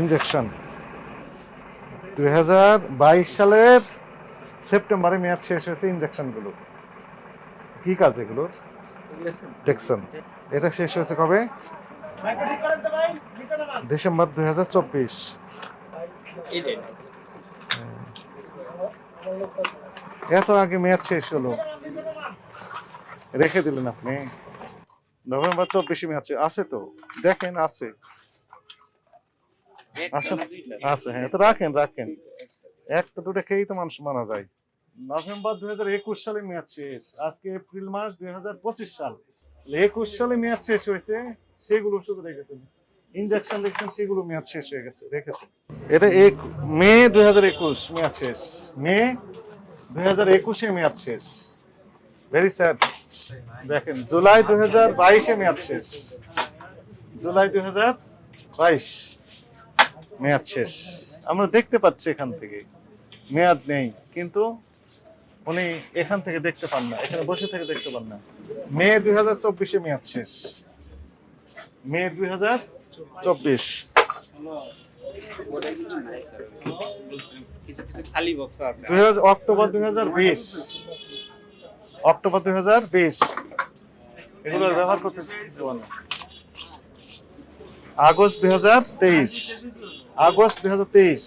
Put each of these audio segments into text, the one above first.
Injection দুই সালের সেপ্টেম্বরে মেয়াদ শেষ হয়েছে ইনজেকশনগুলো কি কাজ এগুলোর? এটা শেষ হয়েছে কবে? ডিসেম্বর দুই হাজার চব্বিশ। এত আগে মেয়াদ শেষ হলো। রেখে দিলেন আপনি। নভেম্বর চব্বিশে শেষ- আছে। তো। দেখেন, আছে। আছে। হ্যাঁ তো রাখেন রাখেন। একটা দুটো খেয়েই তো মানুষ মারা যায়। নভেম্বর দুই একুশ সালে মেয়াদ শেষ। আজকে এপ্রিল মাস দুই হাজার পঁচিশ সাল। একুশ সালে মেয়াদ শেষ হয়েছে, সেগুলো শুধু রেখেছেন ইনজেকশন দেখছেন, সেগুলো মেয়াদ শেষ হয়ে গেছে, রেখেছেন। এটা এক, মে দুই হাজার একুশ মেয়াদ শেষ। মে দুই হাজার একুশে মেয়াদ শেষ। ভেরি স্যাড দেখেন জুলাই দুই হাজার বাইশে মেয়াদ শেষ। জুলাই দুই হাজার বাইশ মেয়াদ শেষ। আমরা দেখতে পাচ্ছি এখান থেকে। মেয়াদ নেই কিন্তু উনি এখান থেকে দেখতে পান না এখানে বসে থেকে দেখতে পান না। মে দুই হাজার চব্বিশে মেয়াদ শেষ। মে দুই হাজার চব্বিশ অক্টোবর দুই হাজার বিশ। অক্টোবর দুই হাজার বিশ। এগুলোর ব্যবহার করতে আগস্ট দুই হাজার তেইশ। আগস্ট দুই হাজার তেইশ।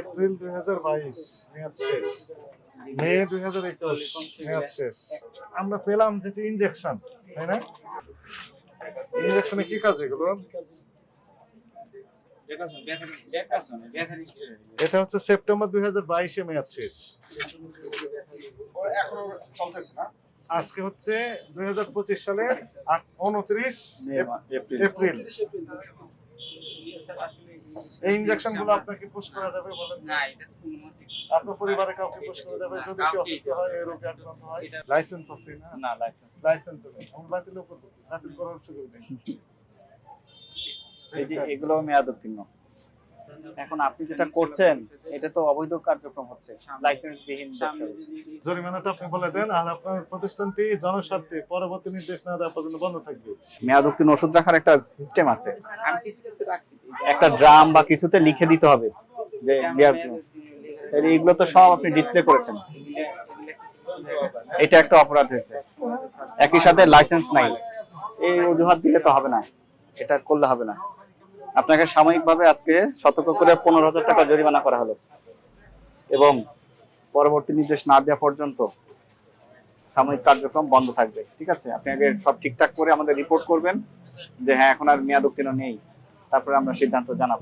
এপ্রিল দুই হাজার বাইশ। মেয়াদ শেষ। মে দুই হাজার একুশ মেয়াদ শেষ। আমরা পেলাম যেটি ইনজেকশন তাই না? ইনজেকশনে কি কাজ এগুলো? এটা হচ্ছে সেপ্টেম্বর দুই হাজার বাইশে মেয়াদ শেষ। আজকে হচ্ছে দুই হাজার পঁচিশ সালের উনত্রিশ এপ্রিল। এই ইনজেকশনগুলো আপনাকে পুশ করা যাবে বলেন? না আপনার পরিবারে কাউকে পুশ করা যাবে? যদি সে অসুস্থ হয় এই রোগে আক্রান্ত হয়? লাইসেন্স আছে না? না লাইসেন্স লাইসেন্স নেই। আমরা বাতিল করব। বাতিল করার সুযোগ নেই। এই যে এগুলো মেয়াদ উত্তীর্ণ এখন আপনি যেটা করছেন এটা তো অবৈধ কার্যক্রম হচ্ছে লাইসেন্স বিহীন জরিমানাটা আপনি বলে দেন আর আপনার প্রতিষ্ঠানটি জনস্বার্থে পরবর্তী নির্দেশ না দেওয়া পর্যন্ত বন্ধ থাকবে। মেয়াদ উত্তীর্ণ ওষুধ রাখার একটা সিস্টেম আছে। আমি কিছু কিছু রাখছি। একটা ড্রাম বা কিছুতে লিখে দিতে হবে যে মেয়াদ তাহলে এগুলো তো সব আপনি ডিসপ্লে করেছেন। এটা একটা অপরাধ হয়েছে। একই সাথে লাইসেন্স নাই। এই অজুহাত দিলে তো হবে না। এটা করলে হবে না। আপনাকে সাময়িকভাবে আজকে সতর্ক করে পনেরো হাজার টাকা জরিমানা করা হলো। এবং পরবর্তী নির্দেশ না দেওয়া পর্যন্ত সাময়িক কার্যক্রম বন্ধ থাকবে, ঠিক আছে? আপনি আগে সব ঠিকঠাক করে আমাদের রিপোর্ট করবেন যে হ্যাঁ এখন আর মেয়াদ উত্তীর্ণ নেই। তারপরে আমরা সিদ্ধান্ত জানাব।